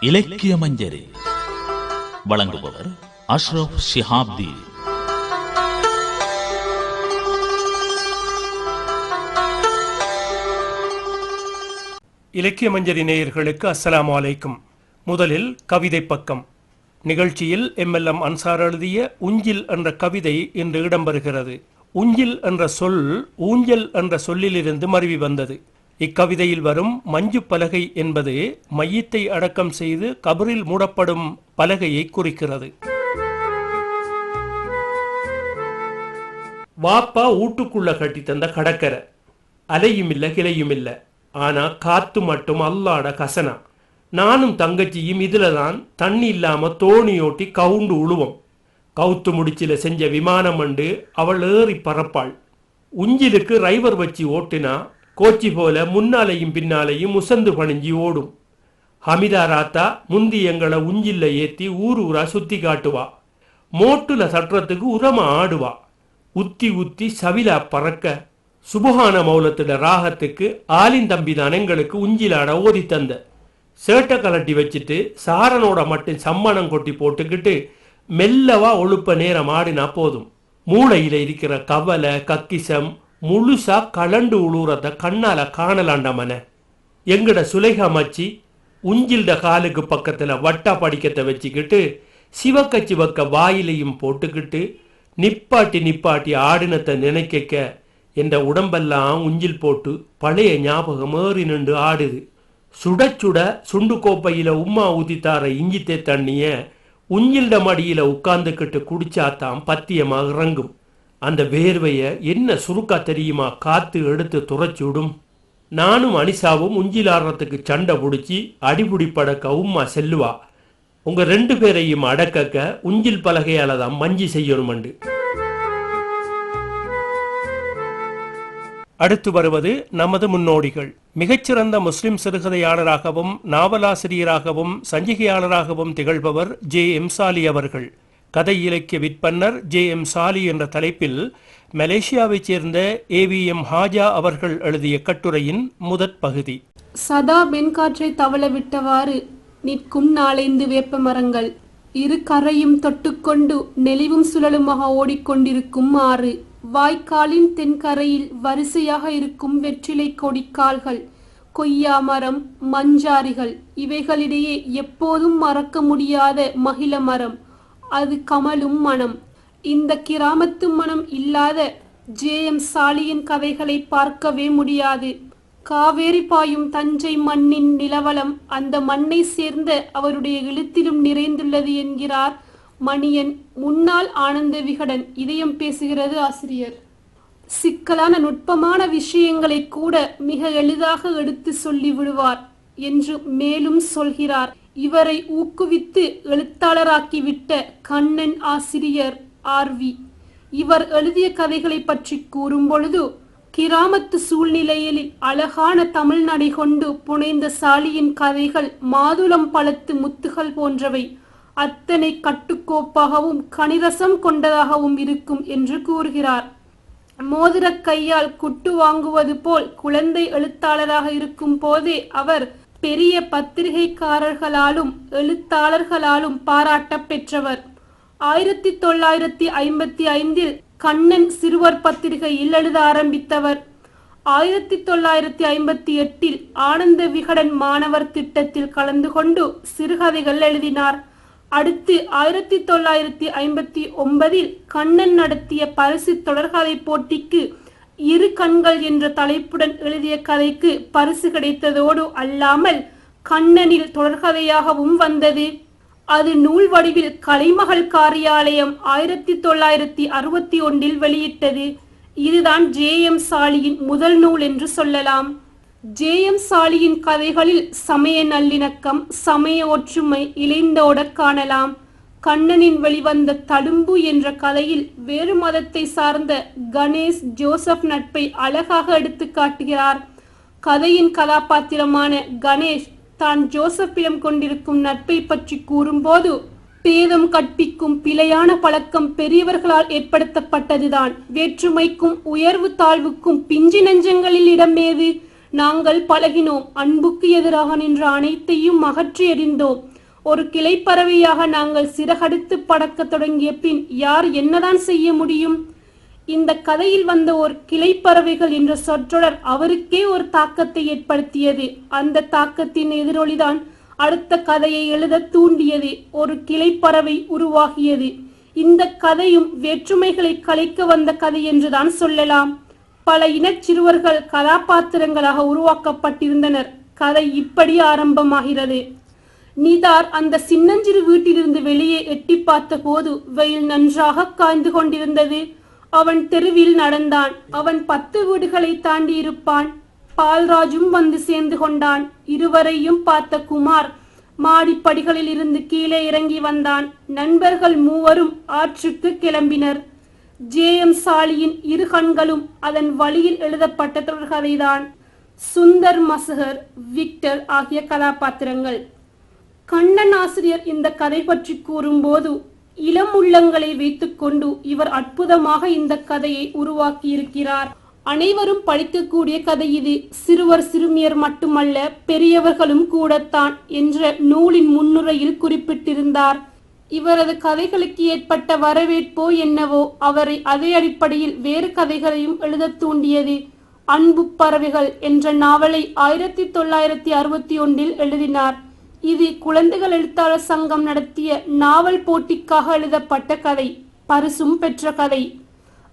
இலக்கிய மஞ்சரி. வழங்குபவர் அஷ்ரப் ஷிஹாப்தி. இலக்கிய மஞ்சரி நேயர்களுக்கு அஸ்ஸலாமு அலைக்கும். முதலில் கவிதை பக்கம். நிகழ்ச்சியில் எம்எல்எம் அன்சார் எழுதிய உஞ்சில் என்ற கவிதை இன்று இடம்பெறுகிறது. உஞ்சில் என்ற சொல் ஊஞ்சல் என்ற சொல்லிலிருந்து மருவி வந்தது. இக்கவிதையில் வரும் மஞ்சு பலகை என்பது மையத்தை அடக்கம் செய்து கபரில் மூடப்படும் பலகையை குறிக்கிறது. வாப்பா வீட்டுக்குள்ள கட்டி தந்த கடற்கரை. அலையும் இல்ல கிளையும் இல்ல ஆனா காத்து மட்டும் அல்லாட கசனா. நானும் தங்கச்சியும் இதுல தான் தண்ணி இல்லாம தோணி ஓட்டி கவுண்டு உழுவோம். கவுத்து முடிச்சில செஞ்ச விமானம் அண்டு அவள் ஏறி பறப்பாள். உஞ்சிலுக்கு ரைவர் வச்சு ஓட்டினா கோச்சி போல முன்னாலையும் பின்னாலையும் உசந்து பணிஞ்சி ஓடும். ஹமிதா ராத்தா முந்தி எங்களை உஞ்சில்ல ஏத்தி ஊர் ஊரா சுத்தி காட்டுவா. மோட்டுல சட்டுறதுக்கு உரமா ஆடுவா. உத்தி உத்தி சவிலா பறக்க. சுபகான மௌலத்திட ராகத்துக்கு ஆலின் தம்பி தான் எங்களுக்கு உஞ்சிலாட ஓதி தந்த. சேட்டை கலட்டி வச்சுட்டு சாரனோட மட்டும் சம்மணம் கொட்டி போட்டுக்கிட்டு மெல்லவா ஒழுப்ப நேரம் ஆடினா போதும். மூளையில இருக்கிற கவலை கக்கிசம் முழுசா கலண்டு உழுவுறத கண்ணால காணலாண்டமன. எங்கட சுலைகா மச்சி உஞ்சில்ட காலுக்கு பக்கத்துல வட்டா படிக்கத்தை வச்சுக்கிட்டு சிவக்க சிவக்க வாயிலையும் போட்டுக்கிட்டு நிப்பாட்டி நிப்பாட்டி ஆடினத்தை நினைக்க என்ற உடம்பெல்லாம் உஞ்சில் போட்டு பழைய ஞாபகம் ஏறி நின்று ஆடுது. சுட சுட சுண்டு கோப்பையில உம்மா ஊதித்தார இஞ்சித்தே தண்ணிய உஞ்சில்ட மடியில உட்கார்ந்துக்கிட்டு குடிச்சாத்தான் பத்தியமாக இறங்கும். அந்த வேர்வைய என்ன சுருக்கா தெரியுமா? காத்து எடுத்து துறைச்சி விடும். நானும் அனிசாவும் உஞ்சிலாடுறதுக்கு சண்டை பிடிச்சி அடிபுடி படக்க உம்மா செல்லுவா. உங்க ரெண்டு பேரையும் அடக்கக்க உஞ்சில் பலகையால தான் மஞ்சி செய்யணுமண்டு. அடுத்து வருவது நமது முன்னோடிகள். மிகச்சிறந்த முஸ்லிம் சிறுகதையாளராகவும் நாவலாசிரியராகவும் சஞ்சிகையாளராகவும் திகழ்பவர் ஜே எம்சாலி அவர்கள். கதை இலக்கிய விற்பன்னர் ஜே எம் சாலி என்ற தலைப்பில் மலேசியாவைச் சேர்ந்த ஏ வி எம் ஹாஜா அவர்கள் எழுதிய கட்டுரையின் முதற் பகுதி. சதா வெண்காற்றை தவள விட்டவாறு நிற்கும் நாளைந்து வேப்ப மரங்கள். இரு கரையும் தொட்டுக்கொண்டு நெளிவும் சுழலுமாக ஓடிக்கொண்டிருக்கும் ஆறு. வாய்க்காலின் தென்கரையில் வரிசையாக இருக்கும் வெற்றிலை கொடிக்கால்கள் கொய்யா மரம் மஞ்சாரிகள் இவைகளிடையே எப்போதும் மறக்க முடியாத மகிழ மரம். அது கமலும் மனம். இந்த கிராமத்து மனம் இல்லாத ஜே எம் சாலியின் கதைகளை பார்க்கவே முடியாது. காவேரி பாயும் தஞ்சை மண்ணின் நிலவலம் அந்த மண்ணை சேர்ந்த அவருடைய எழுத்திலும் நிறைந்துள்ளது என்கிறார் மணியன். முன்னாள் ஆனந்த விகடன் இதயம் பேசுகிறது ஆசிரியர். சிக்கலான நுட்பமான விஷயங்களை கூட மிக எளிதாக எடுத்து சொல்லி விடுவார் என்று மேலும் சொல்கிறார். இவரை ஊக்குவித்து எழுத்தாளராக்கிவிட்ட கண்ணன் ஆசிரியர் ஆர்வி இவர் எழுதிய கதைகளை பற்றி கூறும்பொழுது கிராமத்து சூழ்நிலையில் அழகான தமிழ் நடை கொண்டு புனைந்த சாலியின் கதைகள் மாதுளம் பழத்து முத்துகள் போன்றவை அத்தனை கட்டுக்கோப்பாகவும் கணிரசம் கொண்டதாகவும் இருக்கும் என்று கூறுகிறார். மோதிரக் கையால் குட்டு வாங்குவது போல் குழந்தை எழுத்தாளராக இருக்கும் போதே அவர் பெரிய பத்திரிகைக்காரர்களாலும் எழுத்தாளர்களாலும் பாராட்டப் பெற்றவர் ஆயிரத்தி தொள்ளாயிரத்தி ஐம்பத்தி ஐந்தில் கண்ணன் சிறுவர் பத்திரிகையில் எழுத ஆரம்பித்தவர். ஆயிரத்தி தொள்ளாயிரத்தி ஐம்பத்தி எட்டில் ஆனந்த விகடன் மாணவர் திட்டத்தில் கலந்து கொண்டு சிறுகதைகள் எழுதினார். அடுத்து ஆயிரத்தி தொள்ளாயிரத்தி ஐம்பத்தி ஒன்பதில் கண்ணன் நடத்திய பரிசு தொடர்கதை போட்டிக்கு இரு கண்கள் என்ற தலைப்புடன் எழுதிய கதைக்கு பரிசு கிடைத்ததோடு அல்லாமல் கண்ணனில் தொடர்கதையாகவும் வந்தது. அது நூல் வடிவில் கலைமகள் காரியாலயம் ஆயிரத்தி தொள்ளாயிரத்தி அறுபத்தி ஒன்றில் வெளியிட்டது. இதுதான் ஜே எம் சாலியின் முதல் நூல் என்று சொல்லலாம். ஜே எம் சாலியின் கதைகளில் சமய நல்லிணக்கம் சமய ஒற்றுமை இணைந்தோட காணலாம். கண்ணனின் வெளிவந்த தடும்பு என்ற கதையில் வேறு மதத்தை சார்ந்த கணேஷ் ஜோசப் நட்பை அழகாக எடுத்து காட்டுகிறார். கதையின் கதாபாத்திரமான கணேஷ் தான் ஜோசப்பிடம் கொண்டிருக்கும் நட்பை பற்றி கூறும்போது பேதம் கற்பிக்கும் பிழையான பழக்கம் பெரியவர்களால் ஏற்படுத்தப்பட்டதுதான். வேற்றுமைக்கும் உயர்வு தாழ்வுக்கும் பிஞ்சு நெஞ்சங்களில் இடமேது நாங்கள் பழகினோம் அன்புக்கு எதிராக நின்ற அனைத்தையும் அகற்றி எறிந்தோம். ஒரு கிளைப்பறவையாக நாங்கள் சிறகடித்து படக்க தொடங்கிய பின் யார் என்னதான் செய்ய முடியும்? இந்த கதையில் வந்த ஒரு கிளைப்பறவைகள் என்ற சொற்றொடர் அவருக்கே ஒரு தாக்கத்தை ஏற்படுத்தியது. அந்த தாக்கத்தின் எதிரொலிதான் அடுத்த கதையை எழுத தூண்டியது ஒரு கிளைப்பறவை உருவாகியது. இந்த கதையும் வேற்றுமைகளை கலைக்க வந்த கதை என்றுதான் சொல்லலாம். பல இனச் சிறுவர்கள் கதாபாத்திரங்களாக உருவாக்கப்பட்டிருந்தனர். கதை இப்படி ஆரம்பமாகிறது. நிதார் அந்த சின்னஞ்சிறு வீட்டிலிருந்து வெளியே எட்டி பார்த்தபோது வெயில் நன்றாக காய்ந்து கொண்டிருந்தது. அவன் தெருவில் நடந்தான். அவன் பத்து வீடுகளை தாண்டி இருப்பான் பால்ராஜும் வந்து சேர்ந்து கொண்டான். இருவரையும் பார்த்த குமார் மாடிப்படிகளில் இருந்து கீழே இறங்கி வந்தான். நண்பர்கள் மூவரும் ஆற்றுக்கு கிளம்பினர். ஜே. எம். சாலியின் இரு கண்களும் அதன் வழியில் எழுதப்பட்ட தொடர்கதைதான் சுந்தர் மசகர் விக்டர் ஆகிய கதாபாத்திரங்கள். கண்ணன் ஆசிரியர் இந்த கதை பற்றி கூறும்போது இளம் உள்ளங்களை வைத்துக்கொண்டு இவர் அற்புதமாக இந்த கதையை உருவாக்கியிருக்கிறார். அனைவரும் படிக்கக்கூடிய கதை இது சிறுவர் சிறுமியர் மட்டுமல்ல பெரியவர்களும் கூடத்தான் என்ற நூலின் முன்னுரையில் குறிப்பிட்டிருந்தார். இவரது கதைகளுக்கு ஏற்பட்ட வரவேற்போ என்னவோ அவரை அதே அடிப்படையில் வேறு கதைகளையும் எழுதத் தூண்டியது அன்பு பறவைகள் என்ற நாவலை ஆயிரத்தி தொள்ளாயிரத்தி அறுபத்தி ஒன்றில் எழுதினார். இது குழந்தைகள் எழுத்தாளர் சங்கம் நடத்திய நாவல் போட்டிக்காக எழுதப்பட்ட கதை பரிசும் பெற்ற கதை.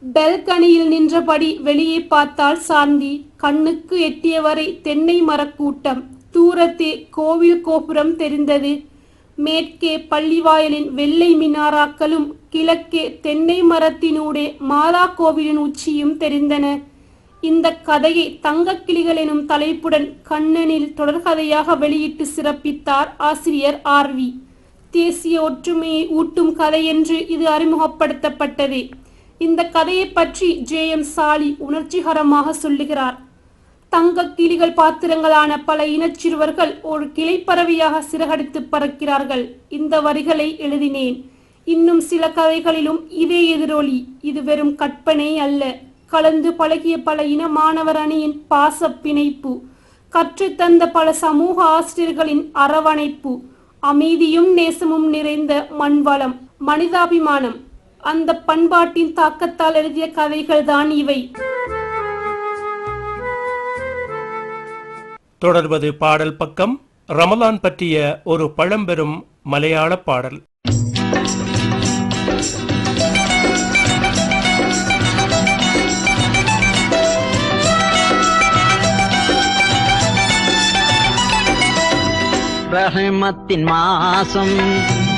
பெல்கனியில் நின்றபடி வெளியே பார்த்தால் சாந்தி கண்ணுக்கு எட்டியவரை தென்னை மரக்கூட்டம் தூரத்தே கோவில் கோபுரம் தெரிந்தது. மேற்கே பள்ளிவாயலின் வெள்ளை மினாராக்களும் கிழக்கே தென்னை மரத்தினூடே மாதா கோவிலின் உச்சியும் தெரிந்தன. இந்த கதையை தங்கக்கிளிகள் எனும் தலைப்புடன் கண்ணனில் தொடர்கதையாக வெளியிட்டு சிறப்பித்தார் ஆசிரியர் ஆர்வி தேசிய ஒற்றுமையை ஊட்டும் கதை என்று இது அறிமுகப்படுத்தப்பட்டது. இந்த கதையை பற்றி ஜே எம் சாலி உணர்ச்சிகரமாக சொல்லுகிறார். தங்க கிளிகள் பாத்திரங்களான பல இனச்சிறுவர்கள் ஒரு கிளைப்பறவையாக சிறகடித்து பறக்கிறார்கள். இந்த வரிகளை எழுதினேன். இன்னும் சில கதைகளிலும் இதே எதிரொலி. இது வெறும் கற்பனை அல்ல. கலந்து பழகிய பல இன மாணவர் அணியின் பாச பிணைப்பு கற்றுத்தந்த பல சமூக ஆசிரியர்களின் அரவணைப்பு அமைதியும் நேசமும் நிறைந்த மண்வளம் மனிதாபிமானம் அந்த பண்பாட்டின் தாக்கத்தால் எழுதிய கதைகள் தான் இவை. தொடர்வது பாடல் பக்கம் ரமலான் பற்றிய ஒரு பழம்பெரும் மலையாள பாடல். റഹ്മത്തിൻ മാസം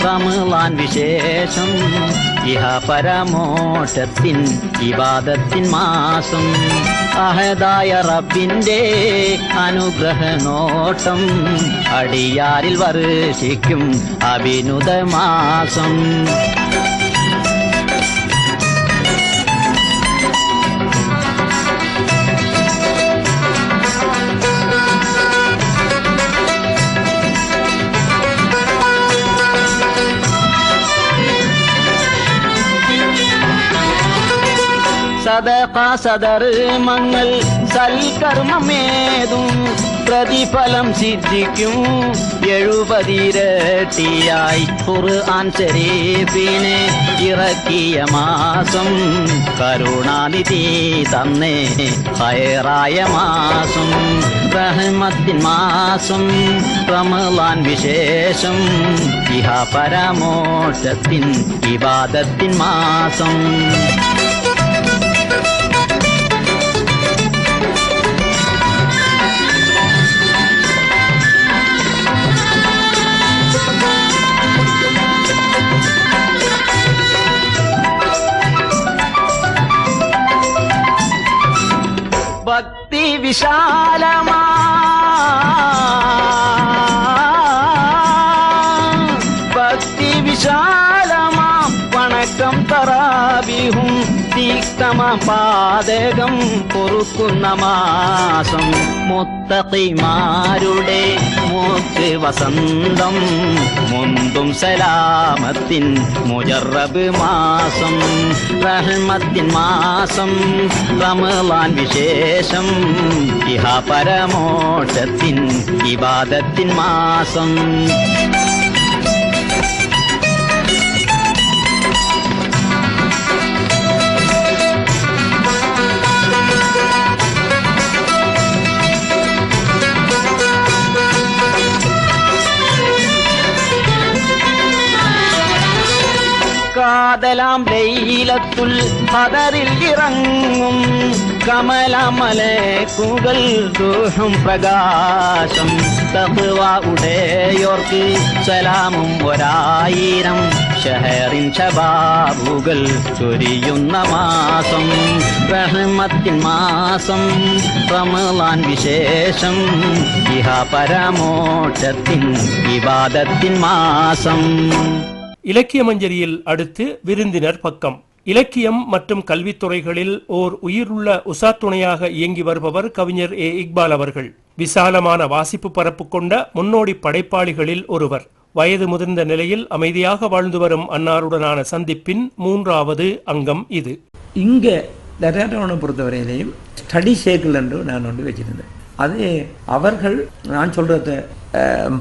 റമളാൻ വിശേഷം ഇഹ പരമോഷത്തിൻ വിവാദത്തിൻ മാസം. അഹദായ റബ്ബിന്റെ അനുഗ്രഹ നോട്ടം അടിയാരിൽ വർഷിക്കും അഭിനുത മാസം. സദക സദർമങ്ങൾ സൽക്കർമ്മമേതും പ്രതിഫലം സിദ്ധിക്കും. എഴുപതിരട്ടിയായി ഖുർആൻ ശരീഫിനെ ഇറക്കിയ മാസം കരുണാനിധി തന്നേ. ഹയറായ മാസം റഹ്മത്തിൻ മാസം റമലാൻ വിശേഷം ഇഹ പരമോഷത്തിൻ ഇബാദത്തിൻ മാസം. വിശാലമാ. ഭക്തി വിശാലമാം. വണക്കം തറാവിഹും തീക്തമ. പാതകം പൊറുക്കുന്ന മാസം മുത്തക്കിമാരുടെ മൂത്ത് വസന്തം മുന്തും സലാമത്തിൻ മുജറബ് മാസം റഹ്മത്തിൻ മാസം റമലാൻ വിശേഷം ഇഹ പരമോഷത്തിൻ ഇബാദത്തിൻ മാസം. കാതലാം ലൈലത്തുൽ ഹദറിൽ ഇറങ്ങും. കമലമലക്കുകൾ ദോഷം പ്രകാശം. തഹ്വ ഉടയോർക്ക് സലാമും ഒരായിരം. ഷഹറിൻ ശബാബുകൾ ചൊരിയുന്ന മാസം. റഹ്മത്തിൻ മാസം. റമലാൻ വിശേഷം. ഇഹ പരമോക്ഷത്തിൻ വിവാദത്തിൻ മാസം. இலக்கிய மஞ்சரியில் அடுத்து விருந்தினர் பக்கம். இலக்கியம் மற்றும் கல்வித்துறைகளில் ஓர் உயிருள்ள உசாத்துணையாக இயங்கி வருபவர் கவிஞர் ஏ. இக்பால் அவர்கள். விசாலமான வாசிப்பு பரப்பு கொண்ட முன்னோடி படைப்பாளிகளில் ஒருவர். வயது முதிர்ந்த நிலையில் அமைதியாக வாழ்ந்து வரும் அன்னாருடனான சந்திப்பின் மூன்றாவது அங்கம் இது. இங்கே டெராடோனை பொறுத்தவரையிலையும் ஸ்டடி சர்க்கிள் என்று நான் ஒன்று வச்சிருந்தேன். அது அவர்கள் நான் சொல்கிறத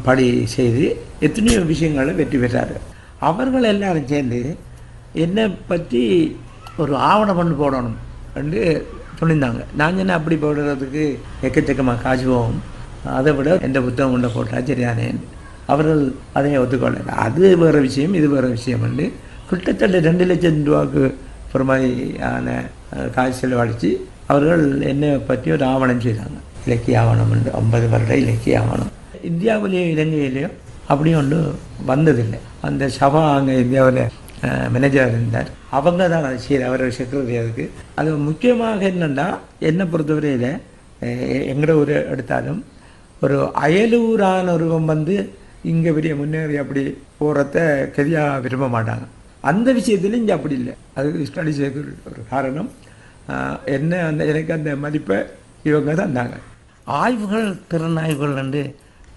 படி செய்து எத்தனையோ விஷயங்களை வெற்றி பெற்றார்கள். அவர்கள் எல்லாரும் சேர்ந்து என்னை பற்றி ஒரு ஆவணம் பண்ணி போடணும் என்று சொல்லியிருந்தாங்க. நான் என்ன அப்படி போடுறதுக்கு எக்கச்சக்கமாக காசு போகும். அதை விட எந்த புத்தகம் கொண்ட போட்டால் சரியானேன் அவர்கள் அதை ஒத்துக்கொள்ள அது வேறு விஷயம் இது வேறு விஷயம் வந்து கிட்டத்தட்ட ரெண்டு லட்சம் ரூபாய்க்கு பெருமாதிரியான காசு செலவழித்து அவர்கள் என்னை பற்றி ஒரு ஆவணம் செய்தாங்க. இலக்கிய ஆவணம் உண்டு ஐம்பது வருட இலக்கிய ஆவணம். இந்தியாவிலேயோ இலங்கையிலேயோ அப்படி ஒன்று வந்ததில்லை. அந்த சபா அங்கே இந்தியாவில் மேனேஜராக இருந்தார். அவங்க தான் அதை செய்ய அவர் செக்ரட்டரி அதுக்கு. அது முக்கியமாக என்னென்னா என்னை பொறுத்தவரையில் எங்கட ஊர் எடுத்தாலும் ஒரு அயலூரான ஒருவன் வந்து இங்கே பெரிய முன்னேறி அப்படி போகிறத கதியாக விரும்ப மாட்டாங்க. அந்த விஷயத்தில் இங்கே அப்படி இல்லை. அது ஸ்டடி ஒரு காரணம். என்ன அந்த எனக்கு அந்த மதிப்பை இவங்க தந்தாங்க. ஆய்வுகள் திறனாய்வுகள் என்று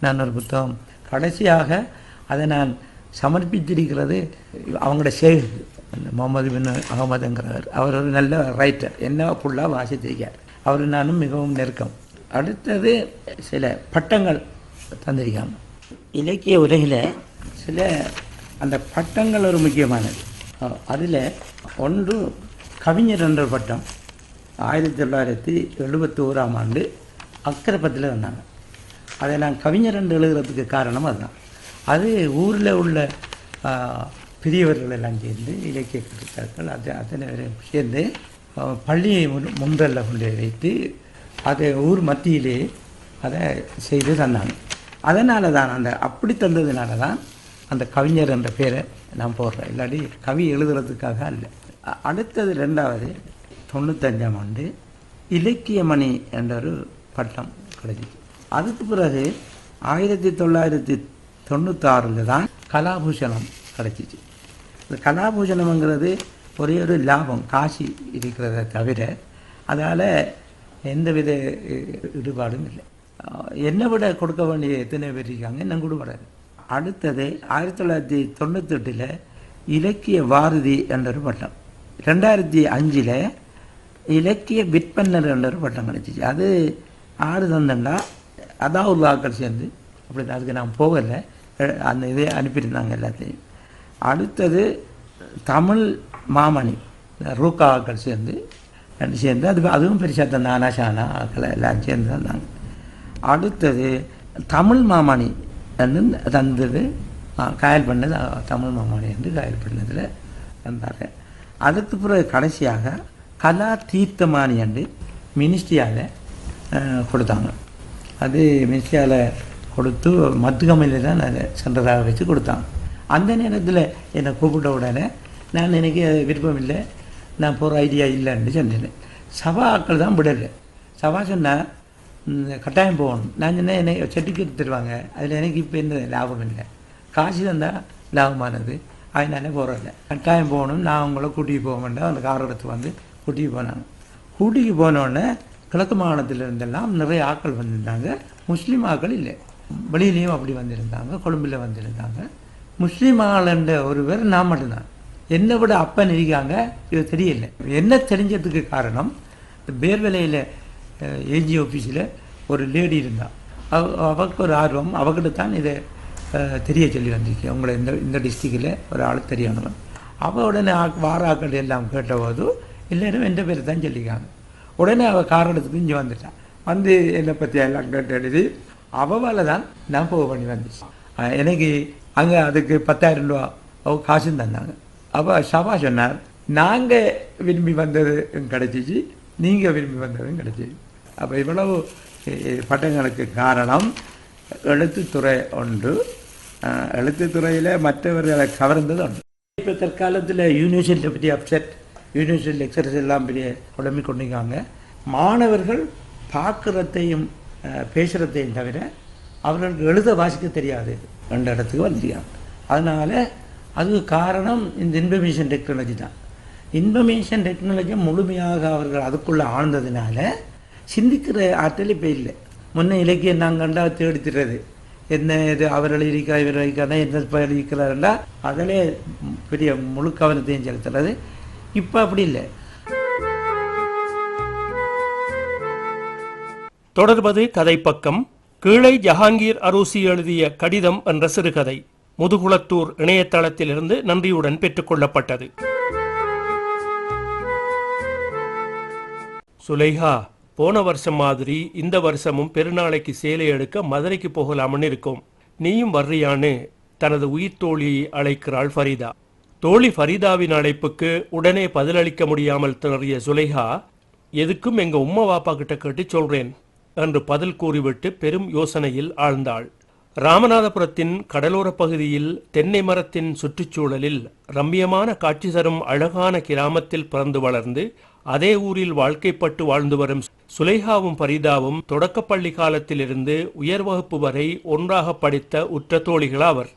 நான் ஒரு புத்தகம் கடைசியாக அதை நான் சமர்ப்பித்திருக்கிறது அவங்களோட சேகர் முகமது பின் அகமதுங்கிறவர் அவர் ஒரு நல்ல ரைட்டர் என்ன ஃபுல்லாக வாசித்திருக்கார் அவர் நானும் மிகவும் நெருக்கம். அடுத்தது சில பட்டங்கள் தந்திருக்காங்க இலக்கிய உலகில் சில அந்த பட்டங்கள் ஒரு முக்கியமானது. அதில் ஒன்று கவிஞர் என்ற பட்டம். ஆயிரத்தி தொள்ளாயிரத்தி எழுபத்தோராம் ஆண்டு அக்கரப்பத்தில் வந்தாங்க. அதை நான் கவிஞர் என்று எழுதுறதுக்கு காரணம் அதுதான். அது ஊரில் உள்ள பெரியவர்கள் எல்லாம் சேர்ந்து இலக்கிய கருத்தாக்கள் அது அத்தனை பேரும் சேர்ந்து பள்ளியை முன் முன்றல்ல கொண்டு வைத்து அதை ஊர் மத்தியிலே அதை செய்து தந்தாங்க. அதனால தான் அந்த அப்படி தந்ததுனால தான் அந்த கவிஞர் என்ற பேரை நான் போடுறேன். இல்லாட்டி கவி எழுதுறதுக்காக அல்ல. அடுத்தது ரெண்டாவது தொண்ணூத்தஞ்சாம் ஆண்டு இலக்கியமணி என்ற ஒரு பட்டம் கிடைச்சிச்சு. அதுக்கு பிறகு ஆயிரத்தி தொள்ளாயிரத்தி தொண்ணூத்தாறில் தான் கலாபூஷணம் கிடச்சிச்சு. இந்த கலாபூஷணம்ங்கிறது ஒரே ஒரு லாபம் காசி இருக்கிறத தவிர அதால் எந்தவித ஈடுபாடும் இல்லை. என்னை விட கொடுக்க வேண்டிய எத்தனை பேர் இருக்காங்க? இன்னும் கொடுக்கூடாது அடுத்தது ஆயிரத்தி தொள்ளாயிரத்தி தொண்ணூத்தெட்டில் இலக்கிய வாரதி என்ற ஒரு பட்டம். ரெண்டாயிரத்தி அஞ்சில் இலக்கிய விற்பனர் என்ற ஒரு பட்டம் கிடச்சிச்சு. அது ஆறு தந்தண்டா அதான் அதாவுல்லாக்கள் சேர்ந்து. அப்படி அதுக்கு நான் போகலை. அந்த இதே அனுப்பியிருந்தாங்க எல்லாத்தையும். அடுத்தது தமிழ் மாமணி ரூக்காக்கள் சேர்ந்து ரெண்டு சேர்ந்து அது அதுவும் பெருசாக தான் நானா ஷானா ஆக்களை எல்லாம் சேர்ந்து தந்தாங்க அடுத்தது தமிழ் மாமணி வந்து தந்தது காயல் பண்ணது தமிழ் மாமணி வந்து காயல் பண்ணதில் தந்தாங்க. அதுக்கு பிறகு கடைசியாக கலா தீர்த்தமானி என்று மினிஸ்ட்ரியால் கொடுத்தாங்க. அது மினிஸ்ட்ரியால் கொடுத்து மத்துகமையில் தான் நான் சென்றதாக வச்சு கொடுத்தாங்க அந்த நேரத்தில் என்னை கூப்பிட்ட உடனே நான் எனக்கு விருப்பம் இல்லை. நான் போகிற ஐடியா இல்லைன்னு சொன்னேன். சபா ஆக்கள் தான் விடலை. சபா சொன்னால் கட்டாயம் போகணும். நான் சொன்னேன் என்னை சர்டிஃபிகேட் தருவாங்க. அதில் எனக்கு இப்போ என்ன லாபம் இல்லை. காசு தந்தால் லாபமானது. அதனால போகிறதில்ல கட்டாயம் போகணும். நான் அவங்கள கூட்டிகிட்டு போக வேண்டாம். அந்த கார் எடுத்து வந்து கூட்டிகிட்டு போனாங்க. கூட்டிகிட்டு போனோடனே கிழக்கு மாகாணத்திலிருந்தெல்லாம் நிறைய ஆட்கள் வந்திருந்தாங்க. முஸ்லீம் ஆட்கள் இல்லை. வெளியிலையும் அப்படி வந்திருந்தாங்க. கொழும்பில் வந்திருந்தாங்க. முஸ்லீம் ஆளுன்ற ஒருவர் நான் மட்டும்தான். என்னை விட அப்பன் இருக்காங்க இது தெரியல. என்ன தெரிஞ்சதுக்கு காரணம் பேர்வலையில் ஏஜி ஆஃபீஸில் ஒரு லேடி இருந்தாள் அவ அவருக்கு ஒரு ஆர்வம். அவகிட்ட தான் இதை தெரிய சொல்லி வந்திருக்கு அவங்கள இந்த இந்த டிஸ்ட்ரிக்டில் ஒரு ஆள் தெரியணும் அவள் உடனே வாராக்கள் வார எல்லாம் கேட்டபோது எல்லோரும் எந்த பேர் தான் சொல்லிக்காங்க உடனே அவள் கார் எடுத்துட்டு இங்கே வந்துட்டான் வந்து என்னை பற்றி எல்லாம் கேட்டு எழுதி அவளால் தான் நான் போக பண்ணி வந்துச்சு. எனக்கு அங்கே அதுக்கு பத்தாயிரம் ரூபா அவ காசும் தந்தாங்க. அப்போ ஷபா சொன்னார் நாங்கள் விரும்பி வந்தது கிடச்சிச்சு நீங்கள் விரும்பி வந்ததும் கிடச்சிச்சு. அப்போ இவ்வளவு பட்டங்களுக்கு காரணம் எழுத்துத்துறை ஒன்று. எழுத்துத்துறையில் மற்றவர்களை கவர்ந்தது ஒன்று. இப்போ தற்காலத்தில் யூனிவர்சிட்டியை பற்றி அப்செட் யூனிவர்சிட்டி லெக்சரர்ஸ் எல்லாம் பெரிய குழம்பி கொண்டிருக்காங்க. மாணவர்கள் பார்க்குறதையும் பேசுகிறதையும் தவிர அவர்களுக்கு எழுத வாசிக்க தெரியாது ரெண்டு இடத்துக்கு வந்திருக்காங்க. அதனால் அது காரணம் இந்த இன்ஃபர்மேஷன் டெக்னாலஜி தான். இன்ஃபர்மேஷன் டெக்னாலஜி முழுமையாக அவர்கள் அதுக்குள்ளே ஆழ்ந்ததுனால சிந்திக்கிற ஆற்றல் இப்போ இல்லை முன்ன இலக்கியம் நாங்கள் கண்டா தேடித்துறது என்ன இது அவர் எழுதியிருக்கா இவர் எழுதியிருக்காருன்னா என்ன இப்போ அதிலே பெரிய முழு கவனத்தையும் செலுத்துறது. இப்போ அப்படி இல்லை. தொடர்வது கதைப்பக்கம். கீழே ஜஹாங்கீர் அரூசி எழுதிய கடிதம் என்ற சிறுகதை. முதுகுளத்தூர் இணையதளத்திலிருந்து நன்றியுடன் பெற்றுக்கொள்ளப்பட்டது சுலைஹா போன வருஷம் மாதிரி இந்த வருஷமும் பெருநாளைக்கு சேலை எடுக்க மதுரைக்கு போகலாம்னு இருக்கும். நீயும் வர்றியான்னு தனது உயிர் தோழியை அழைக்கிறாள் ஃபரிதா. தோழி ஃபரீதாவின் அழைப்புக்கு உடனே பதிலளிக்க முடியாமல் திணறிய சுலைஹா எதுக்கும் எங்க உம்மா வாப்பா கிட்ட கேட்டு சொல்றேன் என்று பதில் கூறிவிட்டு பெரும் யோசனையில் ஆழ்ந்தாள். ராமநாதபுரத்தின் கடலோரப் பகுதியில் தென்னை மரத்தின் சுற்றுச்சூழலில் ரம்மியமான காட்சி தரும் அழகான கிராமத்தில் பிறந்து வளர்ந்து அதே ஊரில் வாழ்க்கைப்பட்டு வாழ்ந்து வரும் சுலைஹாவும் பரிதாவும் தொடக்கப்பள்ளி காலத்திலிருந்து உயர் வகுப்பு வரை ஒன்றாக படித்த உற்ற தோழிகளாவர்.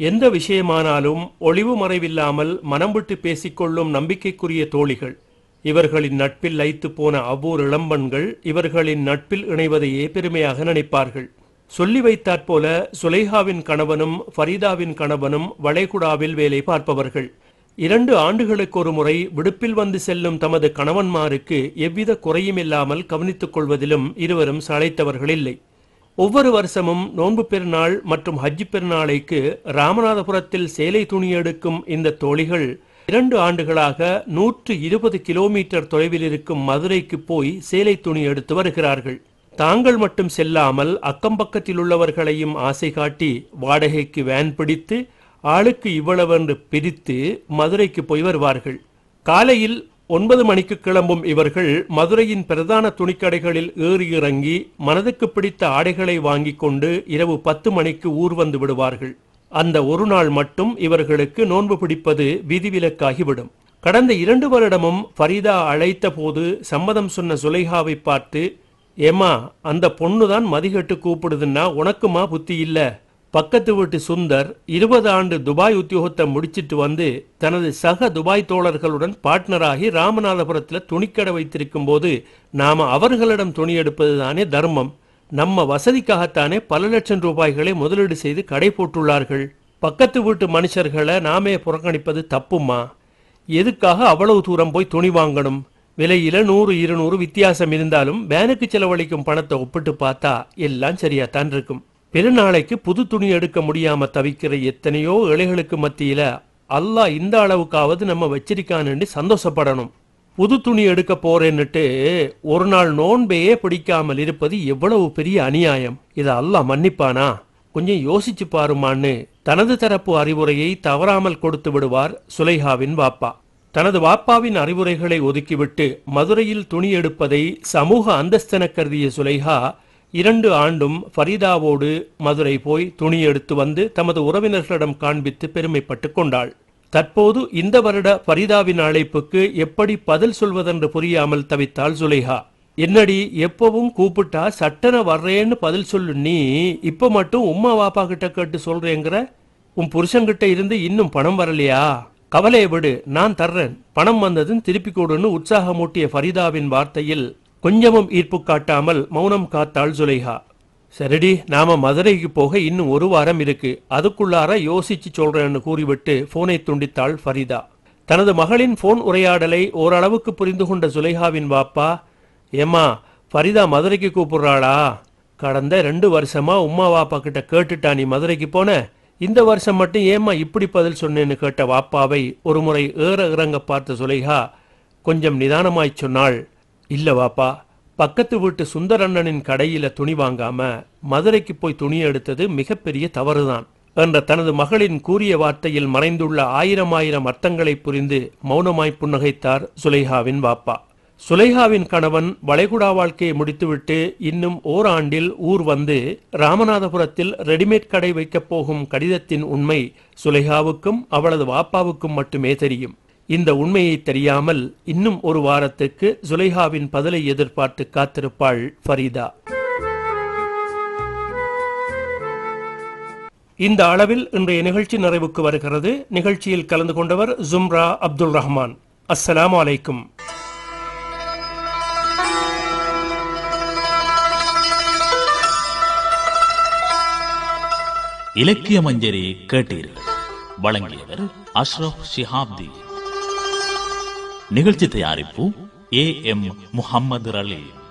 எந்த விஷயமானாலும் ஒளிவு மறைவில்லாமல் மனம் விட்டு பேசிக்கொள்ளும் நம்பிக்கைக்குரிய தோழிகள். இவர்களின் நட்பில் லைத்து போன அவ்வூர் இளம்பண்கள் இவர்களின் நட்பில் இணைவதையே பெருமையாக நினைப்பார்கள். சொல்லி வைத்தாற்போல சுலைஹாவின் கணவனும் ஃபரீதாவின் கணவனும் வளைகுடாவில் வேலை பார்ப்பவர்கள். இரண்டு ஆண்டுகளுக்கு ஒரு முறை விடுப்பில் வந்து செல்லும் தமது கணவன்மாருக்கு எவ்வித குறையுமில்லாமல் கவனித்துக் கொள்வதிலும் இருவரும் சளைத்தவர்கள் இல்லை. ஒவ்வொரு வருஷமும் நோன்பு பெருநாள் மற்றும் ஹஜ் பெருநாளைக்கு ராமநாதபுரத்தில் சேலை துணி எடுக்கும் இந்த தோழிகள் இரண்டு ஆண்டுகளாக நூற்று இருபது கிலோமீட்டர் தொலைவில் இருக்கும் மதுரைக்கு போய் சேலை துணி எடுத்து வருகிறார்கள். தாங்கள் மட்டும் செல்லாமல் அக்கம் பக்கத்தில் உள்ளவர்களையும் ஆசை காட்டி வாடகைக்கு வேன் பிடித்து ஆளுக்கு இவ்வளவென்று பிரித்து மதுரைக்கு போய் வருவார்கள். காலையில் ஒன்பது மணிக்கு கிளம்பும் இவர்கள் மதுரையின் பிரதான துணிக்கடைகளில் ஏறி இறங்கி மனதுக்கு பிடித்த ஆடைகளை வாங்கிக் கொண்டு இரவு பத்து மணிக்கு ஊர் வந்து விடுவார்கள். அந்த ஒரு நாள் மட்டும் இவர்களுக்கு நோன்பு பிடிப்பது விதிவிலக்காகிவிடும். கடந்த இரண்டு வருடமும் ஃபரீதா அழைத்த போது சம்மதம் சொன்ன சுலைஹாவை பார்த்து ஏமா அந்த பொண்ணுதான் மதிகட்டு கூப்பிடுதுன்னா உனக்குமா புத்தி இல்லை? பக்கத்து வீட்டு சுந்தர் இருபது ஆண்டு துபாய் உத்தியோகத்தை முடிச்சிட்டு வந்து தனது சக துபாய் தோழர்களுடன் பார்ட்னராகி ராமநாதபுரத்தில் துணிக்கடை வைத்திருக்கும் போது நாம் அவர்களிடம் துணி எடுப்பது தானே தர்மம். நம்ம வசதிக்காகத்தானே பல லட்சம் ரூபாய்களை முதலீடு செய்து கடை போட்டுள்ளார்கள். பக்கத்து வீட்டு மனுஷர்களை நாமே புறக்கணிப்பது தப்புமா? எதுக்காக அவ்வளவு தூரம் போய் துணி வாங்கணும்? விலையில நூறு இருநூறு வித்தியாசம் இருந்தாலும் வேனுக்கு செலவழிக்கும் பணத்தை ஒப்பிட்டு பார்த்தா எல்லாம் சரியாத்தான் இருக்கும். பெருநாளைக்கு புது துணி எடுக்க முடியாம தவிக்கிற எத்தனையோ இலைகளுக்கு மத்தியில அல்லாஹ் இந்த அளவுக்காவது நம்ம வச்சிருக்கான்னு சந்தோஷப்படணும். புது துணி எடுக்க போறேன்னுட்டு ஒரு நாள் நோன்பையே பிடிக்காமல் இருப்பது எவ்வளவு பெரிய அநியாயம். இதை அல்லாஹ் மன்னிப்பானா? கொஞ்சம் யோசிச்சு பாருமான்னு தனது தரப்பு அறிவுரையை தவறாமல் கொடுத்து விடுவார் சுலைஹாவின் வாப்பா. தனது வாப்பாவின் அறிவுரைகளை ஒதுக்கிவிட்டு மதுரையில் துணி எடுப்பதை சமூக அந்தஸ்தென கருதிய சுலைஹா இரண்டு ஆண்டும் ஃபரீதாவோடு மதுரை போய் துணி எடுத்து வந்து தமது உறவினர்களிடம் காண்பித்து பெருமைப்பட்டு கொண்டாள். தற்போது இந்த வருட ஃபரீதாவின் அழைப்புக்கு எப்படி பதில் சொல்வதென்று புரியாமல் தவித்தாள் சுலைஹா. என்னடி எப்பவும் கூப்பிட்டா சட்டன வர்றேன்னு பதில் சொல்லு நீ இப்ப மட்டும் உம்மா வாப்பா கிட்ட கேட்டு சொல்றேங்கிற? உன் புருஷன்கிட்ட இருந்து இன்னும் பணம் வரலையா? கவலையை விடு நான் தர்றேன். பணம் வந்ததும் திருப்பி கொடுன்னு உற்சாகமூட்டிய ஃபரிதாவின் வார்த்தையில் கொஞ்சமும் ஈர்ப்பு காட்டாமல் மௌனம் காத்தாள் சுலைஹா. சரிடி நாம மதுரைக்கு போக இன்னும் ஒரு வாரம் இருக்கு. அதுக்குள்ளார யோசிச்சு சொல்றேன்னு கூறிவிட்டு போனை துண்டித்தாள் ஃபரிதா. தனது மகளின் போன் உரையாடலை ஓரளவுக்கு புரிந்து கொண்ட சுலைஹாவின் வாப்பா ஏம்மா ஃபரிதா மதுரைக்கு கூப்பிடுறாளா? கடந்த ரெண்டு வருஷமா உம்மா வாப்பா கிட்ட கேட்டுட்டா நீ மதுரைக்கு போன? இந்த வருஷம் மட்டும் ஏம்மா இப்படி பதில் சொன்னேன்னு கேட்ட வாப்பாவை ஒருமுறை ஏற இறங்க பார்த்த சுலைஹா கொஞ்சம் நிதானமாய் சொன்னாள். இல்ல வாப்பா பக்கத்து வீட்டு சுந்தரண்ணனின் கடையில துணி வாங்காம மதுரைக்கு போய் துணி எடுத்தது மிகப்பெரிய தவறுதான் என்ற தனது மகளின் கூறிய வார்த்தையில் மறைந்துள்ள ஆயிரம் ஆயிரம் அர்த்தங்களை புரிந்து மௌனமாய் புன்னகைத்தார் சுலைஹாவின் வாப்பா. சுலைஹாவின் கணவன் வளைகுடா வாழ்க்கையை முடித்துவிட்டு இன்னும் ஓராண்டில் ஊர் வந்து ராமநாதபுரத்தில் ரெடிமேட் கடை வைக்கப் போகும் கடிதத்தின் உண்மை சுலைஹாவுக்கும் அவளது வாப்பாவுக்கும் மட்டுமே தெரியும். இந்த உண்மையை தெரியாமல் இன்னும் ஒரு வாரத்துக்கு சுலைஹாவின் பதிலை எதிர்பார்த்து காத்திருப்பாள் ஃபரீதா. இந்த அளவில் இன்றைய நிகழ்ச்சி நிறைவுக்கு வருகிறது. நிகழ்ச்சியில் கலந்து கொண்டவர் ஜும்ரா அப்துல் ரஹ்மான். அஸ்ஸலாம் அலைக்கும். இலக்கிய மஞ்சரி கேட்டீர்கள். வழங்கியவர் அஷ்ரப் ஷிஹாப்தி. நிகழ்ச்சி தயாரிப்பு ஏ எம் முஹம்மது ரலீம்.